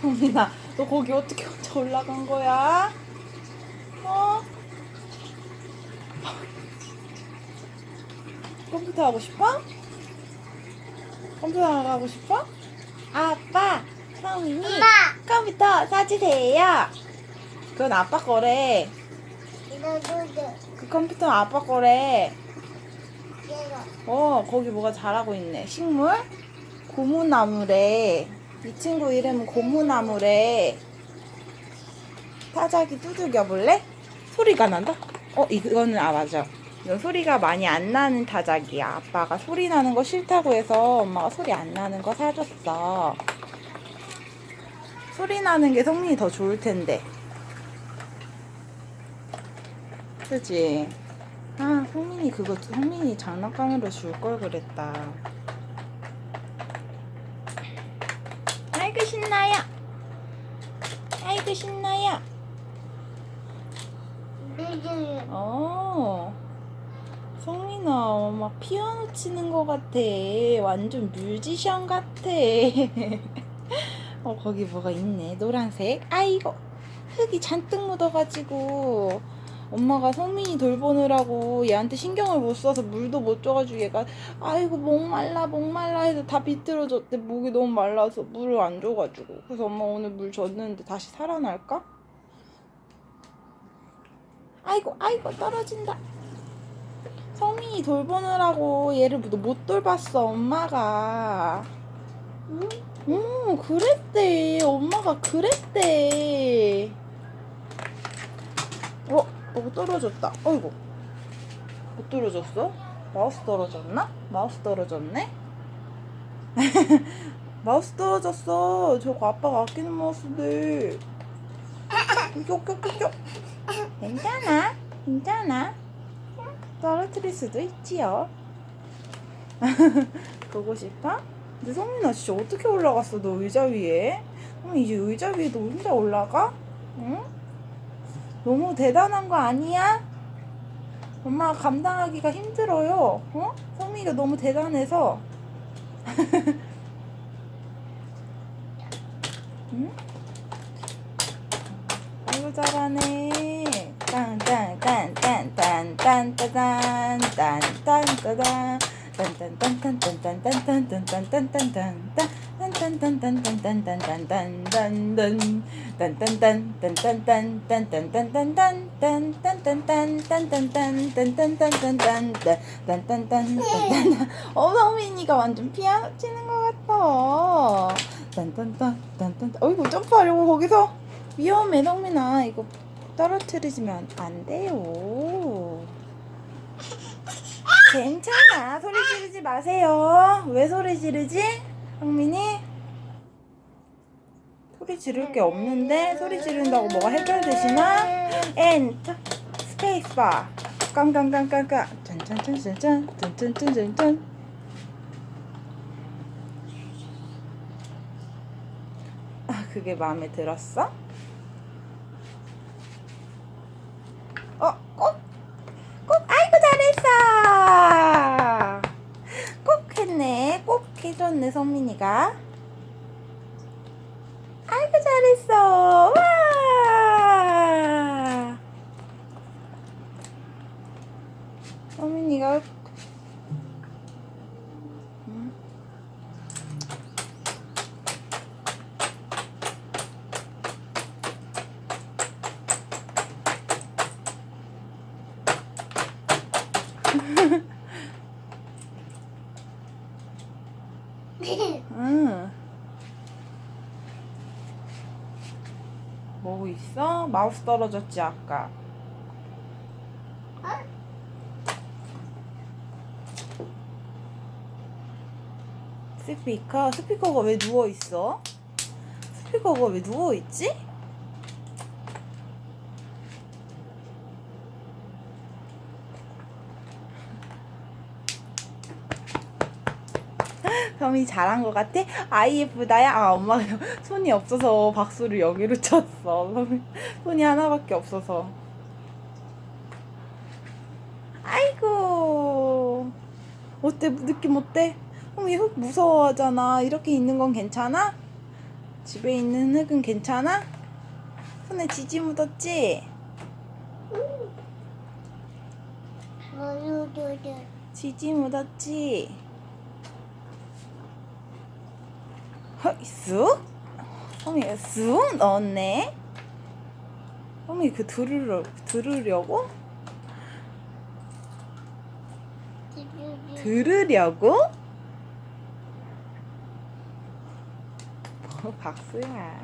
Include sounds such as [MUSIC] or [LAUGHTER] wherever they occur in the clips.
성민아, 너 거기 어떻게 혼자 올라간 거야? 어? 컴퓨터 하고 싶어? 컴퓨터 하고 싶어? 아빠, 성민이. 컴퓨터 사주세요. 그건 아빠 거래. 이거? 그 컴퓨터 아빠 거래. 어, 거기 뭐가 자라고 있네. 식물? 고무나무래. 이 친구 이름은 고무나무래. 타자기 두들겨 볼래? 소리가 난다? 어, 이거는 아, 맞아. 이건 소리가 많이 안 나는 타자기야. 아빠가 소리 나는 거 싫다고 해서 엄마가 소리 안 나는 거 사줬어. 소리 나는 게 성민이 더 좋을 텐데. 그지? 아, 성민이 그거 성민이 장난감으로 줄 걸 그랬다. 아이고 신나요. 아이고 신나요. 어. 성민아, 엄마 피아노 치는 거 같아. 완전 뮤지션 같아. [LAUGHS] 어, 거기 뭐가 있네. 노란색. 아이고, 흙이 잔뜩 묻어가지고. 엄마가 성민이 돌보느라고 얘한테 신경을 못 써서 물도 못 줘가지고 얘가 아이고 목말라 목말라 해서 다 비틀어졌대. 목이 너무 말라서 물을 안 줘가지고. 그래서 엄마 오늘 물 줬는데 다시 살아날까? 아이고 아이고 떨어진다. 성민이 돌보느라고 얘를 못 돌봤어 엄마가. 응? 음 그랬대. 엄마가 그랬대 어? 어 떨어졌다 어이구 못 떨어졌어? 마우스 떨어졌나? 마우스 떨어졌네? [LAUGHS] 마우스 떨어졌어 저거 아빠가 아끼는 마우스인데 껴껴껴껴 괜찮아 괜찮아 떨어뜨릴 수도 있지요 [LAUGHS] 보고 싶어? 근데 성민아 진짜 어떻게 올라갔어 너 의자 위에? 그럼 이제 의자 위에 너 혼자 올라가? 응? 너무 대단한 거 아니야? 엄마가 감당하기가 힘들어요. 어? 성민이가 너무 대단해서. [LAUGHS] 응? 아이고 잘하네. 딴딴딴딴딴딴딴딴딴딴딴 어 성민이가 완전 피아노 치는 것 같아. 어이구 점프하려고 거기서 위험해 성민아 이거 떨어뜨리시면 안 돼요. 괜찮아. 소리 지르지 마세요. 왜 소리 지르지? 성민이? 소리 지를 게 없는데 소리 지른다고 뭐가 해결되시나? 엔터 스페이스바 깡깡깡깡깡 짠짠짠짠짠 짠짠짠짠짠 아 그게 마음에 들었어? 어? 꼭? 꼭 아이고 잘했어 꼭 했네 꼭 해줬네 성민이가 아이고 잘했어 와 성민이가 음. 응. [LAUGHS] 뭐 있 어? 마우스 떨어졌지 아까. 스피커? 스피커가 왜 누워 있어? 스피커가 왜 누워 있지? 섬이 잘한 것 같아? 아이 예쁘다야? 아 엄마가 [LAUGHS] 손이 없어서 박수를 여기로 쳤어 [LAUGHS] 손이 하나밖에 없어서 아이고 어때 느낌 어때? 섬이 흙 무서워하잖아 이렇게 있는 건 괜찮아? 집에 있는 흙은 괜찮아? 손에 지지 묻었지? 모두들 지지 묻었지? 헉, 쑥? 성미 쑥 넣었네? 성미 그 들으려, 들으려고? 들으려고? 뭐 박수야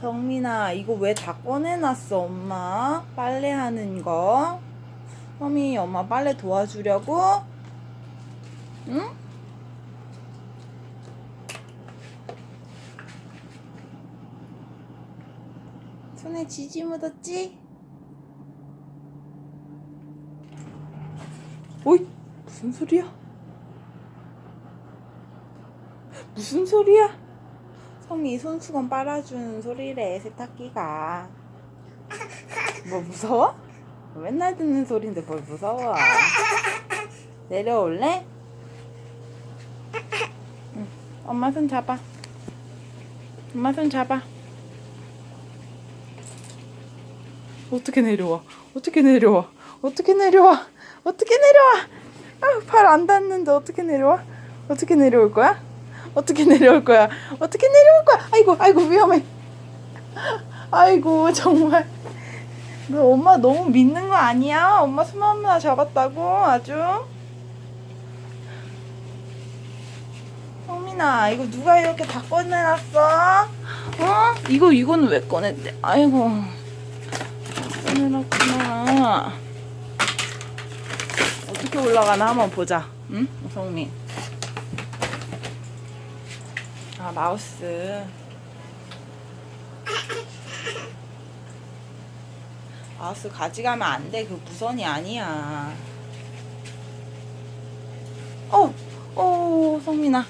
성민아 이거 왜 다 꺼내놨어 엄마 빨래하는 거 성민이 엄마 빨래 도와주려고? 응? 손에 지지 묻었지? 오이 무슨 소리야? 무슨 소리야? 성이 손수건 빨아주는 소리래 세탁기가 뭐 무서워? 맨날 듣는 소리인데 뭘 무서워 내려올래? 응. 엄마 손 잡아 엄마 손 잡아 어떻게 내려와 어떻게 내려와 어떻게 내려와 어떻게 내려와 발안 닿는데 어떻게 내려와 어떻게 내려올 거야? 어떻게 내려올 거야? 어떻게 내려올 거야? 아이고, 아이고, 위험해. 아이고, 정말. 너 엄마 너무 믿는 거 아니야? 엄마 손 하나 잡았다고, 아주. 성민아, 이거 누가 이렇게 다 꺼내놨어? 어? 이거, 이거는 왜 꺼냈대? 아이고. 꺼내놨구나. 어떻게 올라가나 한번 보자. 응? 성민. 아 마우스 마우스 가져가면 안 돼. 그 무선이 아니야. 어, 어, 성민아.